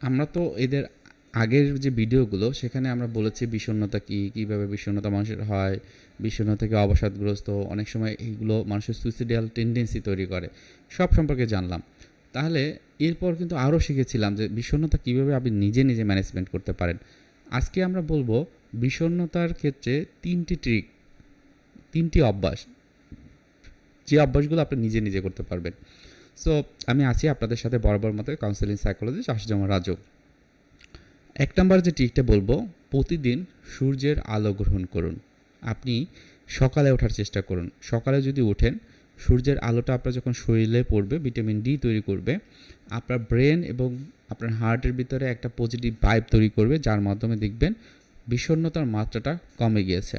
আমরা তো এদের আগের যে ভিডিওগুলো, সেখানে আমরা বলেছি বিষণ্ণতা কী, কীভাবে বিষণ্ণতা মানুষের হয়, বিষণ্ণতা থেকে অবসাদগ্রস্ত, অনেক সময় এইগুলো মানুষের সুইসাইডাল টেন্ডেন্সি তৈরি করে, সব সম্পর্কে জানলাম। তাহলে এরপর কিন্তু আরও শিখেছিলাম যে বিষণ্ণতা কীভাবে আপনি নিজে নিজে ম্যানেজমেন্ট করতে পারেন। আজকে আমরা বলব বিষণ্ণতার ক্ষেত্রে তিনটি ট্রিক তিনটি অভ্যাস। যে অভ্যাসগুলো আপনি নিজে নিজে করতে পারবেন। সো আমি আছি আপনাদের সাথে বরাবর মতো কাউন্সেলিং সাইকোলজিস্ট আশিজামা রাজু। এক নম্বর যে ট্রিকটা বলব, প্রতিদিন সূর্যের আলো গ্রহণ করুন। আপনি সকালে ওঠার চেষ্টা করুন। সকালে যদি ওঠেন, সূর্যের আলোটা আপনার যখন শরীরে পড়বে ভিটামিন ডি তৈরি করবে, আপনার ব্রেন এবং আপনার হার্টের ভিতরে একটা পজিটিভ ভাইব তৈরি করবে, যার মাধ্যমে দেখবেন বিষণ্ণতার মাত্রাটা কমে গিয়েছে।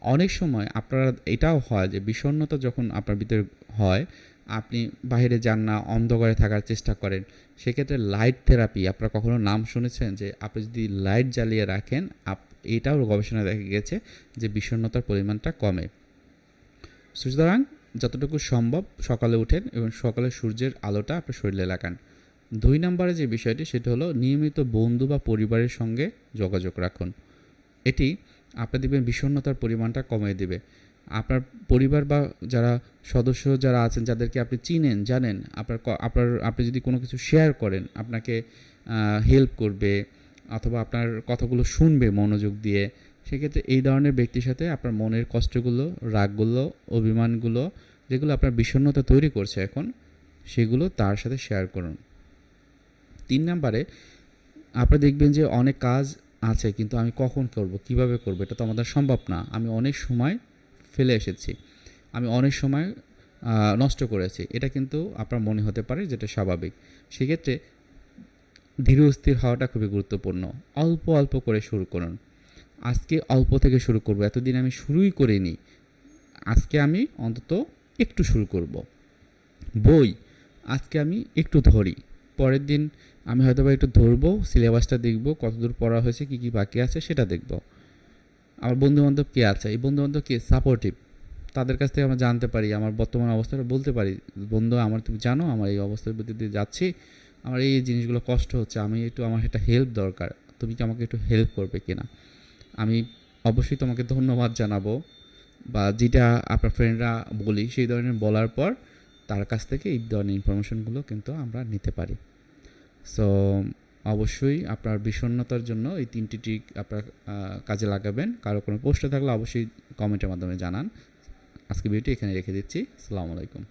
অনেক সময় আপনারা এটাও হয় যে, বিষণ্ণতা যখন আপনার ভিতরে হয় আপনি বাইরে যান না, অন্ধকারে থাকার চেষ্টা করেন। সেক্ষেত্রে লাইট থেরাপি আপনারা কখনো নাম শুনেছেন যে আপনি যদি লাইট জ্বালিয়ে রাখেন, আপ, এটাও গবেষণায় দেখা গেছে যে বিষণ্ণতার পরিমাণটা কমে। সুতরাং যতটুকু সম্ভব সকালে উঠেন এবং সকালে সূর্যের আলোটা আপনার শরীরে লাগান। দুই নম্বরে যে বিষয়টি, সেটা হলো নিয়মিত বন্ধু বা পরিবারের সঙ্গে যোগাযোগ রাখুন। এটি আপনি দেখবেন বিষণ্ণতার পরিমাণটা কমিয়ে দেবে। আপনার পরিবার বা যারা সদস্য যারা আছেন, যাদেরকে আপনি চিনেন, জানেন, আপনার আপনার, আপনি যদি কোনো কিছু শেয়ার করেন, আপনাকে হেল্প করবে অথবা আপনার কথাগুলো শুনবে মনোযোগ দিয়ে, সেক্ষেত্রে এই ধরনের ব্যক্তির সাথে আপনার মনের কষ্টগুলো, রাগগুলো, অভিমানগুলো, যেগুলো আপনার বিষণ্ণতা তৈরি করছে এখন, সেগুলো তার সাথে শেয়ার করুন। তিন নাম্বারে, আপনি দেখবেন যে অনেক কাজ আছে, কিন্তু আমি কখন করব, কীভাবে করব, এটা তো আমাদের সম্ভব না। আমি অনেক সময় ফেলে এসেছি। আমি অনেক সময় নষ্ট করেছি। এটা কিন্তু আপনার মনে হতে পারে যেটা স্বাভাবিক। সেক্ষেত্রে ধীর স্থির হওয়াটা খুবই গুরুত্বপূর্ণ। অল্প অল্প করে শুরু করুন। আজকে অল্প থেকে শুরু করব। এতদিন আমি শুরুই করিনি। আজকে আমি অন্তত একটু শুরু করব। বই আজকে আমি একটু ধরি। পরের দিন আমি হয়তো বা একটু ধরবো, সিলেবাসটা দেখব, কতদূর পড়া হয়েছে, কী কী বাকি আছে সেটা দেখব। আমার বন্ধুবান্ধব কে আছে? এই বন্ধুবান্ধব কে? সাপোর্টিভ তাদের কাছ থেকে আমরা জানতে পারি, আমার বর্তমান অবস্থাটা বলতে পারি। বন্ধু, আমার তুমি জানো, আমার এই অবস্থার ভিতর দিয়ে যাচ্ছি। আমার এই জিনিসগুলো কষ্ট হচ্ছে, আমি একটু, আমার একটা হেল্প দরকার। তুমি কি আমাকে একটু হেল্প করবে কিনা? আমি অবশ্যই তোমাকে ধন্যবাদ জানাব। বা যেটা আপনার ফ্রেন্ডরা বলি, সেই ধরনের বলার পর তার কাছ থেকে এই ধরনের ইনফরমেশনগুলো কিন্তু আমরা নিতে পারি। সো অবশ্যই আপনার বিষণ্নতার জন্য এই তিনটি ট্রিক আপনার কাজে লাগাবেন। কারও কোনো প্রশ্ন থাকলে অবশ্যই কমেন্টের মাধ্যমে জানান। আজকে ভিডিওটি এখানে রেখে দিচ্ছি। আসসালামু আলাইকুম।